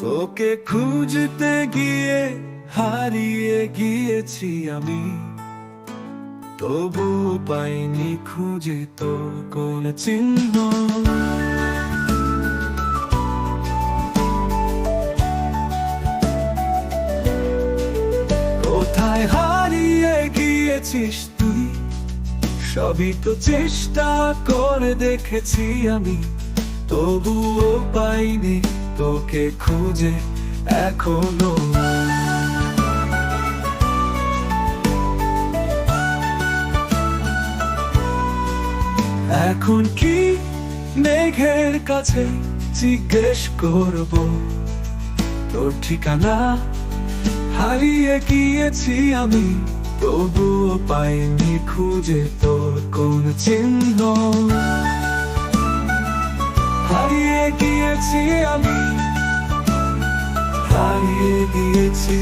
তোকে খুঁজতে গিয়ে হারিয়ে গিয়েছি আমি। তবু পাইনি খুঁজে তোর কোন চিহ্ন। কোথায় হারিয়ে গিয়েছিস তুই? সবই তো চেষ্টা করে দেখেছি আমি। তবুও পাইনি তোকে খুঁজে এখনও। এখন কি মেঘের কাছে জিজ্ঞেস করব? তোর ঠিকানা হারিয়ে গিয়েছি আমি, তবুও পাইনি খুঁজে তোর কোন চিহ্ন। হারিয়ে গিয়েছি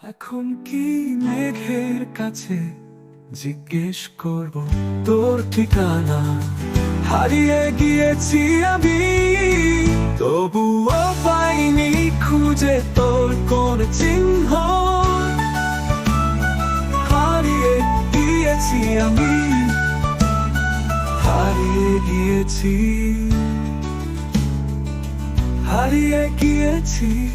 এখন কি মেঘের কাছে জিজ্ঞেস করব, তোর ঠিকানা? হারিয়ে গিয়েছি আমি, তবুও পাইনি খুঁজে তোর কোন চিহ্ন। হারিয়ে গিয়েছি আমি, হারিয়ে গিয়েছি হারিয়ে গিয়েছি।